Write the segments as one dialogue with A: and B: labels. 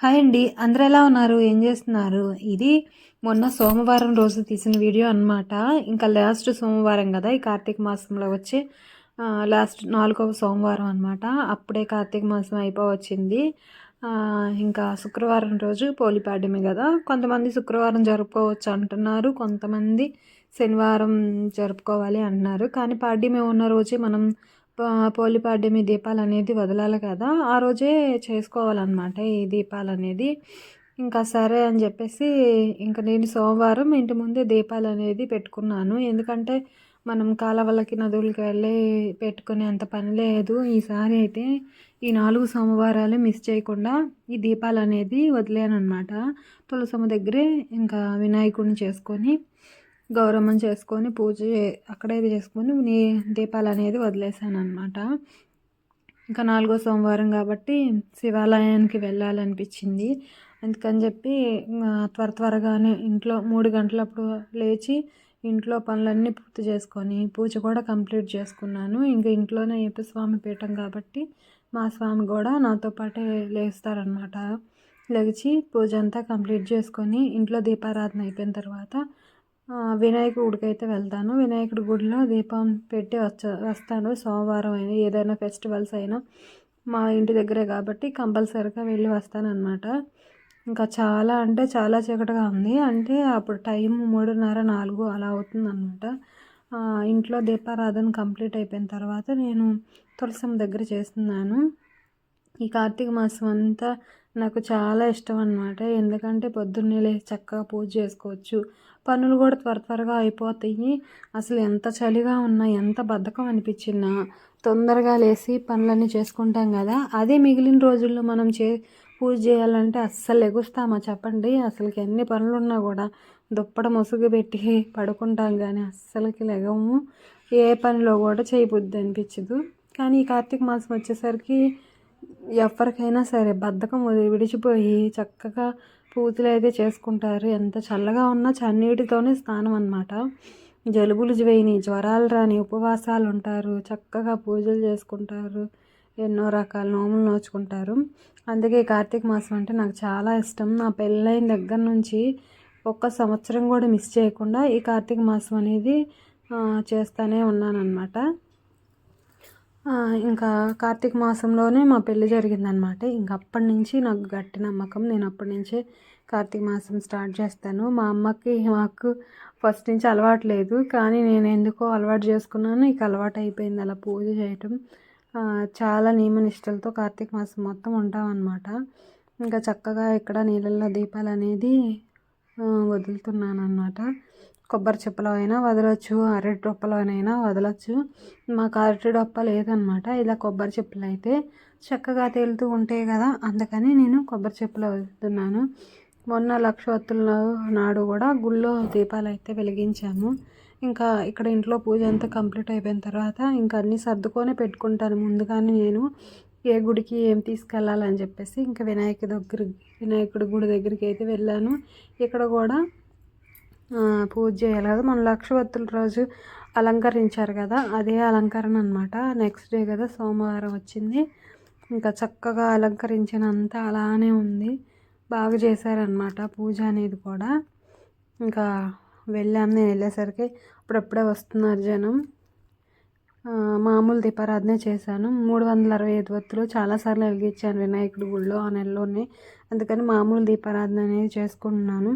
A: Hi అండి. అందరు ఎలా ఉన్నారు? ఏం చేస్తున్నారు? ఇది మొన్న సోమవారం రోజు తీసిన వీడియో అన్నమాట. ఇంకా లాస్ట్ సోమవారం కదా ఈ కార్తీక మాసంలో వచ్చి లాస్ట్ నాలుగవ సోమవారం అనమాట అప్పుడే కార్తీక మాసం అయిపోవచ్చింది. ఇంకా శుక్రవారం రోజు పోలిపాడ్యమే కదా. కొంతమంది శుక్రవారం జరుపుకోవచ్చు అంటున్నారు. కొంతమంది శనివారం జరుపుకోవాలి అంటున్నారు. కానీ పాడ్యమే ఉన్న రోజే మనం పోలిపాడ్యమి దీపాలు అనేది వదలాలి కదా. ఆ రోజే చేసుకోవాలన్నమాట ఈ దీపాలు అనేది ఇంకా సరే అని చెప్పేసి ఇంకా నేను సోమవారం ఇంటి ముందే దీపాలు అనేది పెట్టుకున్నాను. ఎందుకంటే మనం కాలవలకి నదులకి వెళ్ళి పెట్టుకునే అంత పని లేదు. ఈసారి అయితే ఈ నాలుగు సోమవారాలు మిస్ చేయకుండా ఈ దీపాలు అనేది వదిలేను అనమాట తులసమ్మ దగ్గరే ఇంకా వినాయకుడిని చేసుకొని గౌరవం చేసుకొని పూజ అక్కడే చేసుకొని నీ దీపాలు అనేది వదిలేసాను అనమాట ఇంకా నాలుగో సోమవారం కాబట్టి శివాలయానికి వెళ్ళాలనిపించింది. అందుకని చెప్పి త్వర త్వరగానే ఇంట్లో మూడు గంటలప్పుడు లేచి ఇంట్లో పనులన్నీ పూర్తి చేసుకొని పూజ కూడా కంప్లీట్ చేసుకున్నాను. ఇంకా ఇంట్లోనే అయ్యప్ప స్వామి పీఠం కాబట్టి మా స్వామి కూడా నాతో పాటే లేస్తారనమాట లేచి పూజ అంతా కంప్లీట్ చేసుకొని ఇంట్లో దీపారాధన అయిపోయిన తర్వాత వినాయకుడికి గుడికి అయితే వెళ్తాను. వినాయకుడి గుడిలో దీపం పెట్టి వచ్చ వస్తాను. సోమవారం అయినా ఏదైనా ఫెస్టివల్స్ అయినా మా ఇంటి దగ్గరే కాబట్టి కంపల్సరీగా వెళ్ళి వస్తాను అనమాట ఇంకా చాలా అంటే చాలా చీకటిగా ఉంది. అంటే అప్పుడు టైం మూడున్నర నాలుగు అలా అవుతుంది అనమాట ఇంట్లో దీపారాధన కంప్లీట్ అయిపోయిన తర్వాత నేను తులసమ్మ దగ్గర చేస్తున్నాను. ఈ కార్తీక మాసం అంతా నాకు చాలా ఇష్టం అనమాట ఎందుకంటే పొద్దున్నే లేచి చక్కగా పూజ చేసుకోవచ్చు. పనులు కూడా త్వర త్వరగా అయిపోతాయి. అసలు ఎంత చలిగా ఉన్నా ఎంత బద్ధకం అనిపించినా తొందరగా లేసి పనులన్నీ చేసుకుంటాం కదా. అదే మిగిలిన రోజుల్లో మనం చే పూజ చేయాలంటే అస్సలు ఎగుస్తామా చెప్పండి. అసలుకి ఎన్ని పనులు ఉన్నా కూడా దుప్పడ ముసుగు పెట్టి పడుకుంటాం కానీ అస్సలకి లెగము. ఏ పనిలో కూడా చేయబుద్ది అనిపించదు. కానీ ఈ కార్తీక మాసం వచ్చేసరికి ఎవరికైనా సరే బద్ధకం విడిచిపోయి చక్కగా పూజలు అయితే చేసుకుంటారు. ఎంత చల్లగా ఉన్నా చన్నీటితోనే స్నానం అనమాట జలుబులు వేయని జ్వరాలు రాని ఉపవాసాలు ఉంటారు చక్కగా పూజలు చేసుకుంటారు ఎన్నో రకాల నోములు నోచుకుంటారు. అందుకే ఈ కార్తీక మాసం అంటే నాకు చాలా ఇష్టం. నా పెళ్ళైన దగ్గర నుంచి ఒక్క సంవత్సరం కూడా మిస్ చేయకుండా ఈ కార్తీక మాసం అనేది చేస్తూనే ఉన్నానన్నమాట. ఇంకా కార్తీక మాసంలోనే మా పెళ్ళి జరిగిందనమాట ఇంక అప్పటి నుంచి నాకు గట్టి నమ్మకం. నేను అప్పటి నుంచే కార్తీక మాసం స్టార్ట్ చేస్తాను. మా అమ్మకి మాకు ఫస్ట్ నుంచి అలవాటు లేదు. కానీ నేను ఎందుకో అలవాటు చేసుకున్నాను. ఇక అలవాటు అయిపోయింది అలా పూజ చేయటం. చాలా నియమనిష్టలతో కార్తీక మాసం మొత్తం ఉంటామన్నమాట. ఇంకా చక్కగా ఇక్కడ నీళ్ళల్లో దీపాలు అనేది వదులుతున్నాను అనమాట కొబ్బరి చెప్పలు అయినా వదలొచ్చు అరటి డొప్పలోనైనా వదలొచ్చు. మాకు అరటి డొప్ప లేదనమాట ఇలా కొబ్బరి చెప్పులు అయితే చక్కగా తేలుతూ ఉంటాయి కదా అందుకని నేను కొబ్బరి చెప్పులు వదులుతున్నాను. మొన్న లక్షవత్తుల నాడు కూడా గుళ్ళో దీపాలు అయితే వెలిగించాము. ఇంకా ఇక్కడ ఇంట్లో పూజ అంతా కంప్లీట్ అయిపోయిన తర్వాత ఇంకా అన్నీ సర్దుకొని పెట్టుకుంటాను. ముందుగానే నేను ఏ గుడికి ఏం తీసుకెళ్ళాలని చెప్పేసి ఇంకా వినాయక దగ్గర వినాయకుడి గుడి దగ్గరికి అయితే వెళ్ళాను. ఇక్కడ కూడా పూజ చేయాలి కదా. మన లక్షవత్తుల రోజు అలంకరించారు కదా. అదే అలంకరణ అనమాట నెక్స్ట్ డే కదా సోమవారం వచ్చింది. ఇంకా చక్కగా అలంకరించినంత అలానే ఉంది. బాగా చేశారనమాట పూజ అనేది కూడా. ఇంకా వెళ్ళాము నేను వెళ్ళేసరికి అప్పుడప్పుడే వస్తున్నారు జనం. మామూలు దీపారాధనే చేశాను. మూడు వందల అరవై ఐదు వత్తులు చాలాసార్లు వెలిగించాను వినాయకుడి గుళ్ళో ఆ నెలలోనే. అందుకని మామూలు దీపారాధన అనేది చేసుకుంటున్నాను.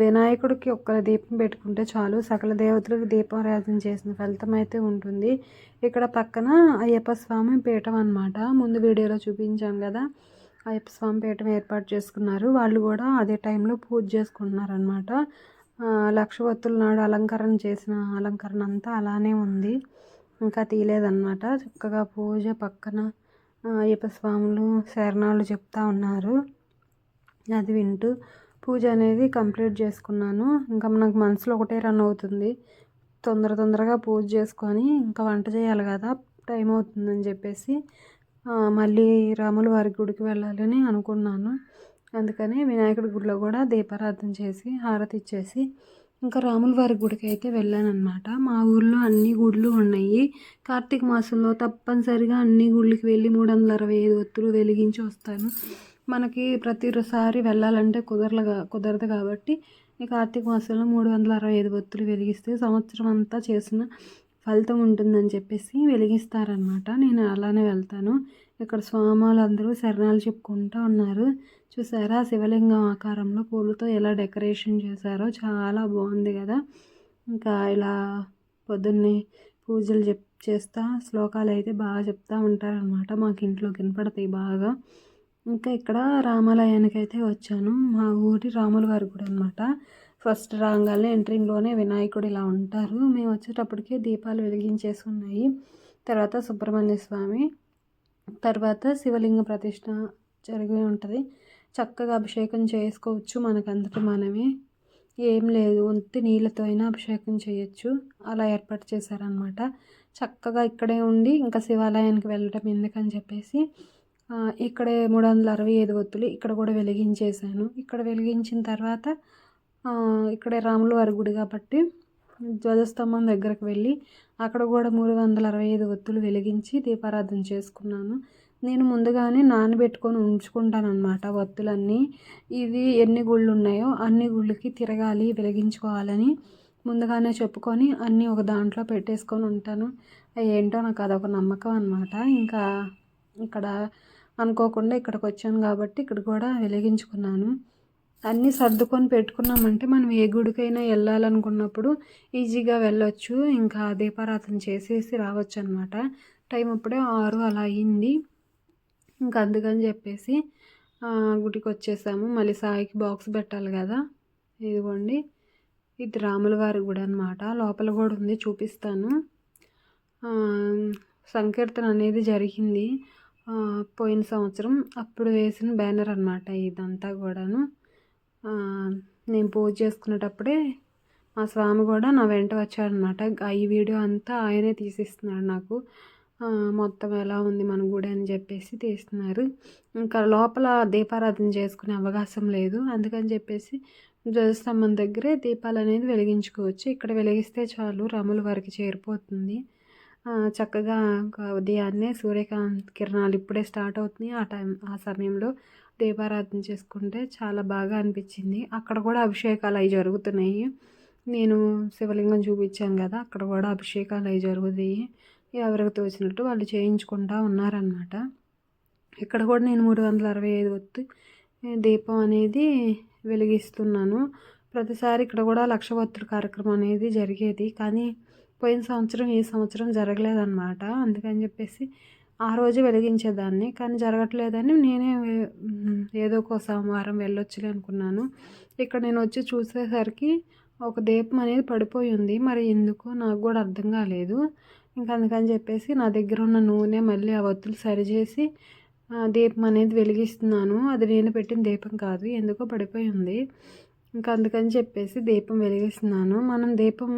A: వినాయకుడికి ఒక్క దీపం పెట్టుకుంటే చాలు. సకల దేవతలకు దీపారాధన చేసిన ఫలితం అయితే ఉంటుంది. ఇక్కడ పక్కన అయ్యప్ప స్వామి పీఠం అనమాట ముందు వీడియోలో చూపించాను కదా. అయ్యప్ప స్వామి పీఠం ఏర్పాటు చేసుకున్నారు. వాళ్ళు కూడా అదే టైంలో పూజ చేసుకుంటున్నారు అనమాట లక్షవత్తుల నాడు అలంకరణ చేసిన అలంకరణ అంతా అలానే ఉంది. ఇంకా తీయలేదన్నమాట. చక్కగా పూజ పక్కన అయ్యప్ప స్వాములు శరణాలు చెప్తా ఉన్నారు. అది వింటూ పూజ అనేది కంప్లీట్ చేసుకున్నాను. ఇంకా నాకు మనసులో ఒకటే రన్ అవుతుంది. తొందర తొందరగా పూజ చేసుకొని ఇంకా వంట చేయాలి కదా టైం అవుతుందని చెప్పేసి మళ్ళీ రాముల వారి గుడికి వెళ్ళాలని అనుకున్నాను. అందుకని వినాయకుడి గుడిలో కూడా దీపారాధన చేసి హారతి ఇచ్చేసి ఇంకా రాముల వారి గుడికి అయితే వెళ్ళానన్నమాట. మా ఊర్లో అన్ని గుళ్ళు ఉన్నాయి. కార్తీక మాసంలో తప్పనిసరిగా అన్ని గుళ్ళకి వెళ్ళి మూడు వందల అరవై ఐదు ఒత్తులు వెలిగించి వస్తాను. మనకి ప్రతిసారి వెళ్ళాలంటే కుదరలు కుదరదు కాబట్టి ఈ కార్తీక మాసంలో మూడు వందల అరవై ఐదు ఒత్తులు వెలిగిస్తే సంవత్సరం అంతా చేసిన ఫలితం ఉంటుందని చెప్పేసి వెలిగిస్తారనమాట నేను అలానే వెళ్తాను. ఇక్కడ స్వాములు అందరూ శరణాలు చెప్పుకుంటూ ఉన్నారు. చూసారా శివలింగం ఆకారంలో పూలతో ఎలా డెకరేషన్ చేశారో చాలా బాగుంది కదా. ఇంకా ఇలా పొద్దున్నే పూజలు చెప్ చేస్తా శ్లోకాలు అయితే బాగా చెప్తూ ఉంటారనమాట మాకు ఇంట్లో కనపడతాయి బాగా. ఇంకా ఇక్కడ రామాలయానికి అయితే వచ్చాను. మా ఊరి రాముల గారి గుడి అనమాట ఫస్ట్ రాగానే ఎంట్రింగ్లోనే వినాయకుడు ఇలా ఉంటారు. మేము వచ్చేటప్పటికే దీపాలు వెలిగించేసి ఉన్నాయి. తర్వాత సుబ్రహ్మణ్య స్వామి తర్వాత శివలింగ ప్రతిష్ట జరిగి ఉంటుంది. చక్కగా అభిషేకం చేసుకోవచ్చు మనకంతటి మనమే. ఏం లేదు ఒంతి నీళ్ళతో అయినా అభిషేకం చేయొచ్చు. అలా ఏర్పాటు చేశారనమాట చక్కగా ఇక్కడే ఉండి ఇంకా శివాలయానికి వెళ్ళడం ఎందుకని చెప్పేసి ఇక్కడే మూడు వందల అరవై ఐదు ఒత్తులు ఇక్కడ కూడా వెలిగించేశాను. ఇక్కడ వెలిగించిన తర్వాత ఇక్కడే రాముల వారి గుడి కాబట్టి ధ్వజస్తంభం దగ్గరకు వెళ్ళి అక్కడ కూడా మూడు వందల అరవై ఐదు ఒత్తులు వెలిగించి దీపారాధన చేసుకున్నాను. నేను ముందుగానే నానబెట్టుకొని ఉంచుకుంటాను ఒత్తులన్నీ. ఇది ఎన్ని గుళ్ళు ఉన్నాయో అన్ని గుళ్ళకి తిరగాలి వెలిగించుకోవాలని ముందుగానే చెప్పుకొని అన్నీ ఒక దాంట్లో పెట్టేసుకొని ఉంటాను. ఏంటో నాకు అదొక నమ్మకం అనమాట ఇంకా ఇక్కడ అనుకోకుండా ఇక్కడికి వచ్చాను కాబట్టి ఇక్కడ కూడా వెలిగించుకున్నాను. అన్నీ సర్దుకొని పెట్టుకున్నామంటే మనం ఏ గుడికైనా వెళ్ళాలనుకున్నప్పుడు ఈజీగా వెళ్ళొచ్చు. ఇంకా దీపారాధన చేసేసి రావచ్చు అనమాట టైం అప్పుడే ఆరు అలా అయింది. ఇంకా అందుకని చెప్పేసి గుడికి వచ్చేసాము మళ్ళీ సాయికి బాక్స్ పెట్టాలి కదా. ఇదిగోండి. ఇది రాముల వారి గుడి అనమాట లోపల కూడా ఉంది చూపిస్తాను. సంకీర్తన అనేది జరిగింది. పోయిన సంవత్సరం అప్పుడు వేసిన బ్యానర్ అనమాట ఇదంతా కూడాను. నేను పూజ చేసుకునేటప్పుడే మా స్వామి కూడా నా వెంట వచ్చాడనమాట ఈ వీడియో అంతా ఆయనే తీసిస్తున్నాడు నాకు. మొత్తం ఎలా ఉంది మన గుడి అని చెప్పేసి తీస్తున్నారు. ఇంకా లోపల దీపారాధన చేసుకునే అవకాశం లేదు. అందుకని చెప్పేసి ధ్వజస్తంభం దగ్గరే దీపాలు అనేది వెలిగించుకోవచ్చు. ఇక్కడ వెలిగిస్తే చాలు రముల వారికి చేరిపోతుంది. చక్కగా ఉదయాన్నే సూర్యకాంతి కిరణాలు ఇప్పుడే స్టార్ట్ అవుతున్నాయి. ఆ టైం ఆ సమయంలో దీపారాధన చేసుకుంటే చాలా బాగా అనిపించింది. అక్కడ కూడా అభిషేకాలు అవి జరుగుతున్నాయి. నేను శివలింగం చూపించాను కదా అక్కడ కూడా అభిషేకాలు అవి జరుగుతాయి. ఎవరికి తోచినట్టు వాళ్ళు చేయించుకుంటా ఉన్నారనమాట ఇక్కడ కూడా నేను మూడు వందల అరవై ఐదు ఒత్తి దీపం అనేది వెలిగిస్తున్నాను. ప్రతిసారి ఇక్కడ కూడా లక్ష ఒత్తుల కార్యక్రమం అనేది జరిగేది. కానీ పోయిన సంవత్సరం ఈ సంవత్సరం జరగలేదన్నమాట. అందుకని చెప్పేసి ఆ రోజు వెలిగించేదాన్ని. కానీ జరగట్లేదని నేనే ఏదో ఒక సోమవారం వెళ్ళొచ్చులే అనుకున్నాను. ఇక్కడ నేను వచ్చి చూసేసరికి ఒక దీపం అనేది పడిపోయి ఉంది. మరి ఎందుకో నాకు కూడా అర్థం కాలేదు. ఇంకా అందుకని చెప్పేసి నా దగ్గర ఉన్న నూనె మళ్ళీ ఆ ఒత్తులు సరిచేసి దీపం అనేది వెలిగిస్తున్నాను. అది నేను పెట్టిన దీపం కాదు. ఎందుకో పడిపోయి ఉంది. ఇంకా అందుకని చెప్పేసి దీపం వెలిగిస్తున్నాను. మనం దీపం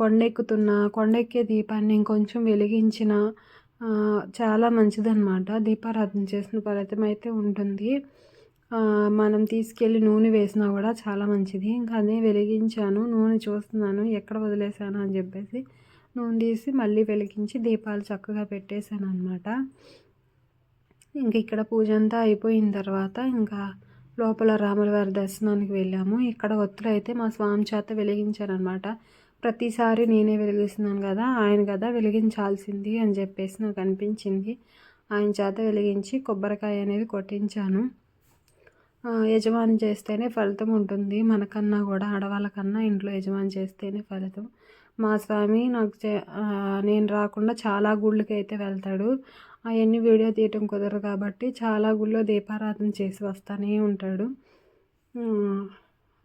A: కొండ కొండెక్కే దీపాన్ని ఇంకొంచెం వెలిగించిన చాలా మంచిదన్నమాట. దీపారాధన చేసిన ఫలితం అయితే ఉంటుంది. మనం తీసుకెళ్ళి నూనె వేసినా కూడా చాలా మంచిది. ఇంకా అదే వెలిగించాను నూనె చూస్తున్నాను ఎక్కడ వదిలేసాను అని చెప్పేసి నూనె తీసి మళ్ళీ వెలిగించి దీపాలు చక్కగా పెట్టేశాను అనమాట ఇంక ఇక్కడ పూజ అంతా అయిపోయిన తర్వాత ఇంకా లోపల రాములవారి దర్శనానికి వెళ్ళాము. ఇక్కడ ఒత్తులు అయితే మా స్వామి చేత వెలిగించారనమాట ప్రతిసారి నేనే వెలిగిస్తున్నాను కదా ఆయన కదా వెలిగించాల్సింది అని చెప్పేసి నాకు అనిపించింది. ఆయన చేత వెలిగించి కొబ్బరికాయ అనేది కొట్టించాను. యజమాని చేస్తేనే ఫలితం ఉంటుంది. మనకన్నా కూడా ఆడవాళ్ళకన్నా ఇంట్లో యజమాని చేస్తేనే ఫలితం. మా స్వామి నాకు నేను రాకుండా చాలా గుళ్ళకి అయితే వెళ్తాడు. అవన్నీ వీడియో తీయటం కుదరదు కాబట్టి చాలా గుళ్ళో దీపారాధన చేసి వస్తూనే ఉంటాడు.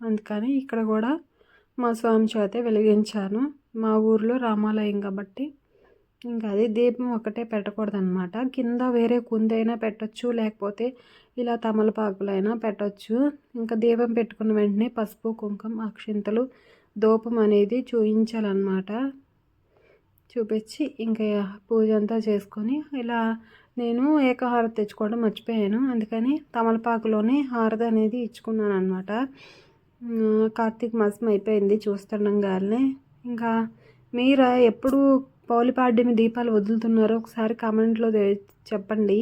A: అందుకని ఇక్కడ కూడా మా స్వామి చేతే వెలిగించాను. మా ఊర్లో రామాలయం కాబట్టి ఇంకా అది దీపం ఒకటే పెట్టకూడదనమాట కింద వేరే కుందైనా పెట్టచ్చు లేకపోతే ఇలా తమలపాకులైనా పెట్టచ్చు. ఇంకా దీపం పెట్టుకున్న వెంటనే పసుపు కుంకుమ అక్షింతలు దూపం అనేది చూపించాలన్నమాట చూపించి ఇంకా పూజ అంతా చేసుకొని ఇలా నేను ఏకహారతి తెచ్చుకోవడం మర్చిపోయాను. అందుకని తమలపాకులోనే హారతి అనేది ఇచ్చుకున్నాను అనమాట కార్తీక మాసం అయిపోయింది చూస్తుండగానే ఇంకా మీరు ఎప్పుడు పౌలిపాడ్యమి దీపాలు వదులుతున్నారో ఒకసారి కామెంట్లో చెప్పండి.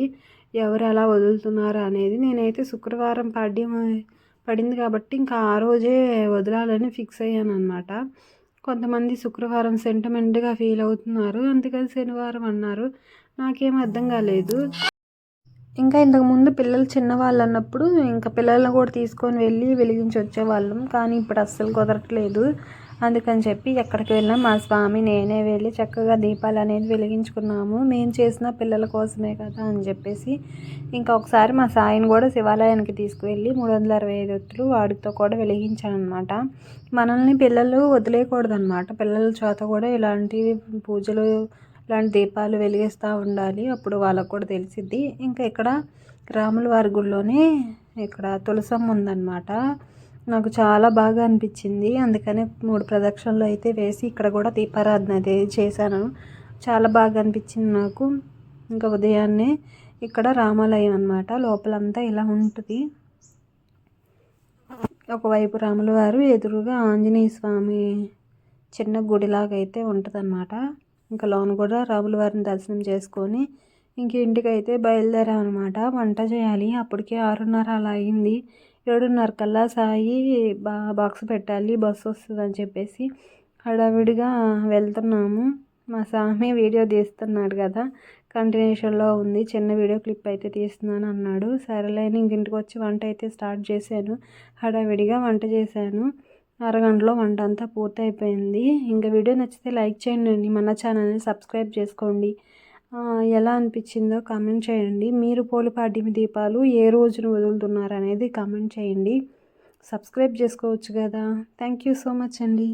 A: ఎవరు ఎలా వదులుతున్నారు అనేది. నేనైతే శుక్రవారం పాడ్యం పడింది కాబట్టి ఇంకా ఆ రోజే వదలాలని ఫిక్స్ అయ్యాను అనమాట కొంతమంది శుక్రవారం సెంటిమెంట్గా ఫీల్ అవుతున్నారు. అందుకని శనివారం అన్నారు. నాకేం అర్థం కాలేదు. ఇంకా ఇంతకుముందు పిల్లలు చిన్నవాళ్ళు అన్నప్పుడు ఇంకా పిల్లల్ని కూడా తీసుకొని వెళ్ళి వెలిగించి వచ్చేవాళ్ళం. కానీ ఇప్పుడు అస్సలు కుదరట్లేదు. అందుకని చెప్పి ఎక్కడికి వెళ్ళినా మా స్వామి నేనే వెళ్ళి చక్కగా దీపాలు అనేది వెలిగించుకున్నాము. మేము చేసిన పిల్లల కోసమే కదా అని చెప్పేసి ఇంకా ఒకసారి మా సాయిని కూడా శివాలయానికి తీసుకువెళ్ళి మూడు వందల అరవై ఐదు ఒత్తులు వాడితో కూడా వెలిగించాను అనమాట మనల్ని పిల్లలు వదిలేయకూడదు అనమాట పిల్లల చేత కూడా ఇలాంటి పూజలు ఇలాంటి దీపాలు వెలిగిస్తూ ఉండాలి. అప్పుడు వాళ్ళకు కూడా తెలిసిద్ది. ఇంకా ఇక్కడ రాముల వారి గుడిలోనే ఇక్కడ తులసమ్మ ఉందన్నమాట. నాకు చాలా బాగా అనిపించింది. అందుకనే మూడు ప్రదక్షిణలు అయితే వేసి ఇక్కడ కూడా దీపారాధన అయితే చేశాను. చాలా బాగా అనిపించింది నాకు. ఇంకా ఉదయాన్నే ఇక్కడ రామాలయం అనమాట లోపలంతా ఇలా ఉంటుంది. ఒకవైపు రాముల వారు ఎదురుగా ఆంజనేయ స్వామి చిన్న గుడిలాగా అయితే ఉంటుంది ఇంకా లోన్ కూడా రాముల వారిని దర్శనం చేసుకొని ఇంక ఇంటికి అయితే బయలుదేరామన్నమాట. వంట చేయాలి. అప్పటికే ఆరున్నర అలా అయింది. ఏడున్నర కల్లా సాయి బా బాక్స్ పెట్టాలి. బస్సు వస్తుందని చెప్పేసి హడావిడిగా వెళ్తున్నాము. మా సామి వీడియో తీస్తున్నాడు కదా. కంటిన్యూషన్లో ఉంది. చిన్న వీడియో క్లిప్ అయితే తీస్తున్నాను అన్నాడు. సరేలేని ఇంక ఇంటికి వచ్చి వంట అయితే స్టార్ట్ చేశాను. హడావిడిగా వంట చేశాను. అరగంటలో వంట అంతా పూర్తయిపోయింది. ఇంకా వీడియో నచ్చితే లైక్ చేయండి మన ఛానల్ని సబ్స్క్రైబ్ చేసుకోండి. ఎలా అనిపించిందో కామెంట్ చేయండి. మీరు పోలిపాటి దీపాలు ఏ రోజున వదులుతున్నారు అనేది కామెంట్ చేయండి. సబ్స్క్రైబ్ చేసుకోవచ్చు కదా. థ్యాంక్ యూ సో మచ్ అండి.